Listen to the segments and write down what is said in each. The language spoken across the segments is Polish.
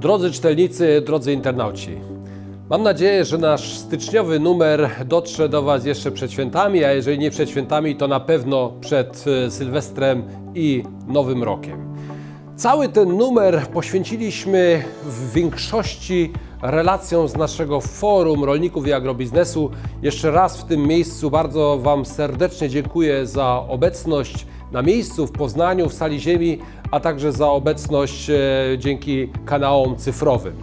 Drodzy czytelnicy, drodzy internauci, mam nadzieję, że nasz styczniowy numer dotrze do Was jeszcze przed świętami, a jeżeli nie przed świętami, to na pewno przed e, Sylwestrem i Nowym Rokiem. Cały ten numer poświęciliśmy w większości relacjom z naszego forum rolników i agrobiznesu. Jeszcze raz w tym miejscu bardzo Wam serdecznie dziękuję za obecność na miejscu w Poznaniu, w Sali Ziemi, a także za obecność e, dzięki kanałom cyfrowym.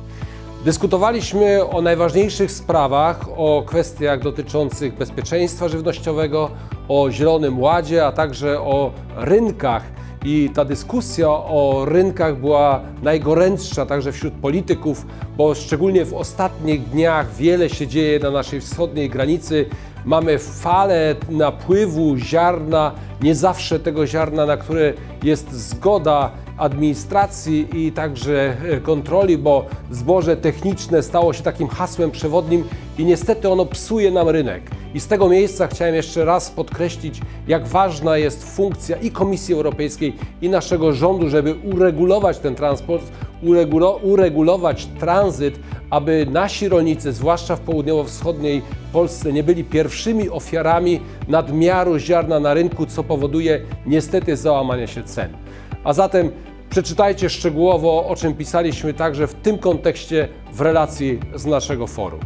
Dyskutowaliśmy o najważniejszych sprawach, o kwestiach dotyczących bezpieczeństwa żywnościowego, o Zielonym Ładzie, a także o rynkach. I ta dyskusja o rynkach była najgorętsza także wśród polityków, bo szczególnie w ostatnich dniach wiele się dzieje na naszej wschodniej granicy. Mamy falę napływu ziarna, nie zawsze tego ziarna, na które jest zgoda administracji i także e, kontroli, bo zboże techniczne stało się takim hasłem przewodnim i niestety ono psuje nam rynek. I z tego miejsca chciałem jeszcze raz podkreślić, jak ważna jest funkcja i Komisji Europejskiej, i naszego rządu, żeby uregulować ten transport, uregulo, uregulować tranzyt, aby nasi rolnicy, zwłaszcza w południowo-wschodniej Polsce, nie byli pierwszymi ofiarami nadmiaru ziarna na rynku, co powoduje niestety załamanie się cen. A zatem przeczytajcie szczegółowo, o czym pisaliśmy także w tym kontekście w relacji z naszego forum.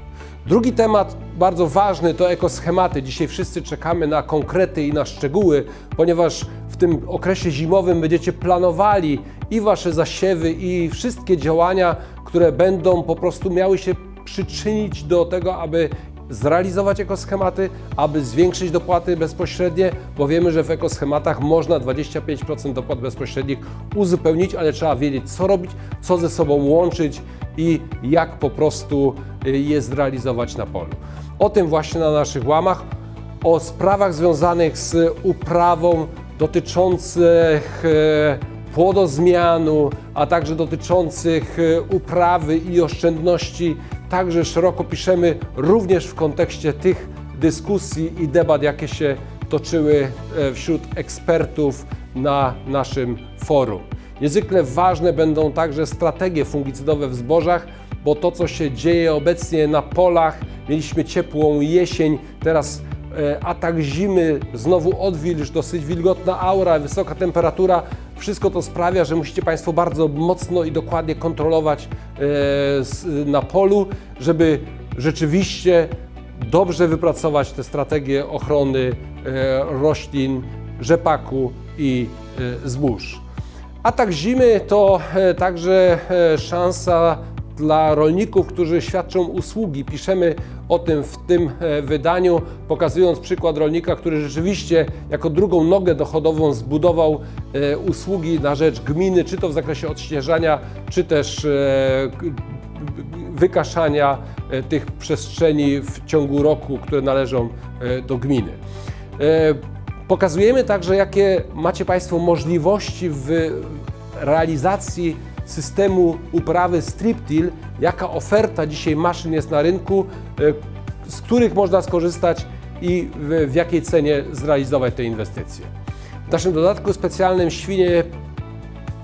Drugi temat bardzo ważny to ekoschematy. Dzisiaj wszyscy czekamy na konkrety i na szczegóły, ponieważ w tym okresie zimowym będziecie planowali i wasze zasiewy, i wszystkie działania, które będą po prostu miały się przyczynić do tego, aby zrealizować ekoschematy, aby zwiększyć dopłaty bezpośrednie, bo wiemy, że w ekoschematach można 25% dopłat bezpośrednich uzupełnić, ale trzeba wiedzieć, co robić, co ze sobą łączyć i jak po prostu y, je zrealizować na polu. O tym właśnie na naszych łamach, o sprawach związanych z uprawą dotyczących e, płodozmianu, a także dotyczących e, uprawy i oszczędności, także szeroko piszemy również w kontekście tych dyskusji i debat, jakie się toczyły e, wśród ekspertów na naszym forum. Niezwykle ważne będą także strategie fungicydowe w zbożach, bo to, co się dzieje obecnie na polach, mieliśmy ciepłą jesień, teraz e, atak zimy, znowu odwilż, dosyć wilgotna aura, wysoka temperatura. Wszystko to sprawia, że musicie Państwo bardzo mocno i dokładnie kontrolować e, na polu, żeby rzeczywiście dobrze wypracować te strategie ochrony e, roślin, rzepaku i e, zbóż. Atak zimy to także szansa dla rolników, którzy świadczą usługi. Piszemy o tym w tym e, wydaniu, pokazując przykład rolnika, który rzeczywiście jako drugą nogę dochodową zbudował e, usługi na rzecz gminy, czy to w zakresie odśnieżania, czy też e, wykaszania tych przestrzeni w ciągu roku, które należą do gminy. Pokazujemy także, jakie macie Państwo możliwości w realizacji systemu uprawy striptil, jaka oferta dzisiaj maszyn jest na rynku, e, z których można skorzystać i w, jakiej cenie zrealizować te inwestycje. W naszym dodatku specjalnym świnie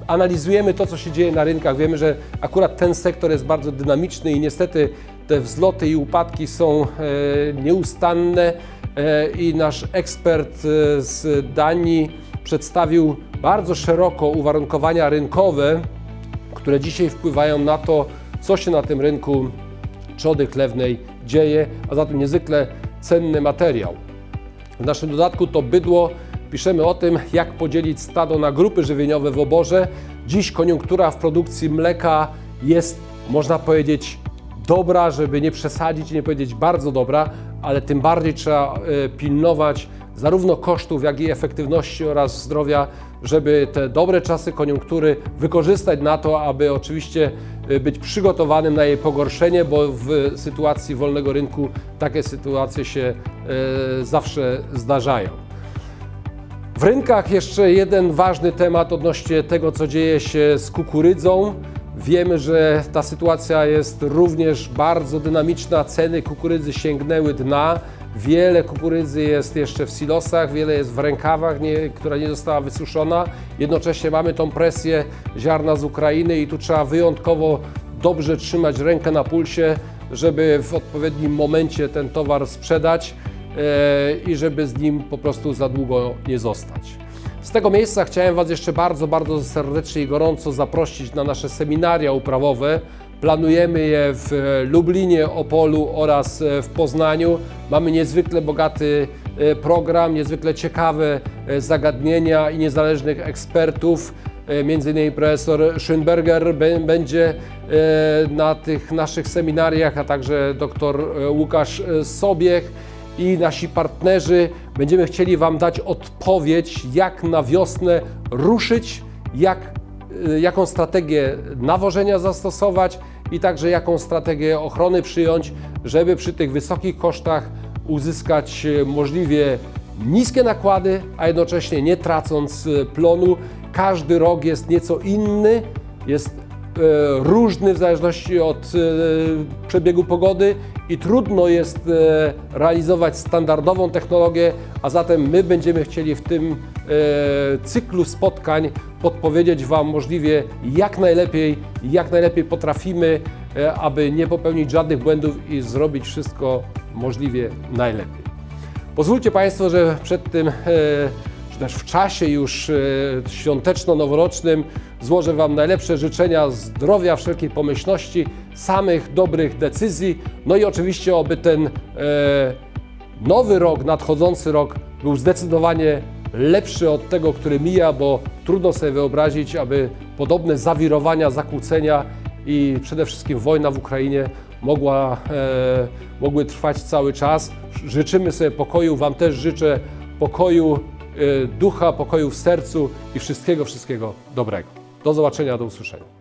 analizujemy to, co się dzieje na rynkach. Wiemy, że akurat ten sektor jest bardzo dynamiczny i niestety te wzloty i upadki są e, nieustanne. E, I nasz ekspert z Danii przedstawił bardzo szeroko uwarunkowania rynkowe, które dzisiaj wpływają na to, co się na tym rynku trzody chlewnej dzieje, a zatem niezwykle cenny materiał. W naszym dodatku to bydło. Piszemy o tym, jak podzielić stado na grupy żywieniowe w oborze. Dziś koniunktura w produkcji mleka jest, można powiedzieć, dobra, żeby nie przesadzić, nie powiedzieć bardzo dobra, ale tym bardziej trzeba e, pilnować zarówno kosztów, jak i efektywności oraz zdrowia, żeby te dobre czasy koniunktury wykorzystać na to, aby oczywiście e, być przygotowanym na jej pogorszenie, bo w sytuacji wolnego rynku takie sytuacje się e, zawsze zdarzają. W rynkach jeszcze jeden ważny temat odnośnie tego, co dzieje się z kukurydzą. Wiemy, że ta sytuacja jest również bardzo dynamiczna. Ceny kukurydzy sięgnęły dna. Wiele kukurydzy jest jeszcze w silosach, wiele jest w rękawach, nie, która nie została wysuszona. Jednocześnie mamy tą presję ziarna z Ukrainy i tu trzeba wyjątkowo dobrze trzymać rękę na pulsie, żeby w odpowiednim momencie ten towar sprzedać e, i żeby z nim po prostu za długo nie zostać. Z tego miejsca chciałem Was jeszcze bardzo, bardzo serdecznie i gorąco zaprosić na nasze seminaria uprawowe. Planujemy je w Lublinie, Opolu oraz e, w Poznaniu. Mamy niezwykle bogaty e, program, niezwykle ciekawe e, zagadnienia i niezależnych ekspertów. E, Między innymi profesor Schönberger bę- będzie e, na tych naszych seminariach, a także dr e, Łukasz e, Sobiech i nasi partnerzy. Będziemy chcieli Wam dać odpowiedź, jak na wiosnę ruszyć, jak jaką strategię nawożenia zastosować i także jaką strategię ochrony przyjąć, żeby przy tych wysokich kosztach uzyskać y, możliwie niskie nakłady, a jednocześnie nie tracąc y, plonu. Każdy rok jest nieco inny, jest różny w zależności od przebiegu pogody i trudno jest realizować standardową technologię, a zatem my będziemy chcieli w tym cyklu spotkań podpowiedzieć Wam możliwie jak najlepiej, jak najlepiej potrafimy, e, aby nie popełnić żadnych błędów i zrobić wszystko możliwie najlepiej. Pozwólcie Państwo, że przed tym, e, czy też w czasie już e, świąteczno-noworoczny złożę Wam najlepsze życzenia zdrowia, wszelkiej pomyślności, samych dobrych decyzji, no i oczywiście, oby ten e, nowy rok, nadchodzący rok był zdecydowanie lepszy od tego, który mija, bo trudno sobie wyobrazić, aby podobne zawirowania, zakłócenia i przede wszystkim wojna w Ukrainie mogła, e, mogły trwać cały czas. Życzymy sobie pokoju, Wam też życzę pokoju e, ducha, pokoju w sercu i wszystkiego, wszystkiego dobrego. Do zobaczenia, do usłyszenia.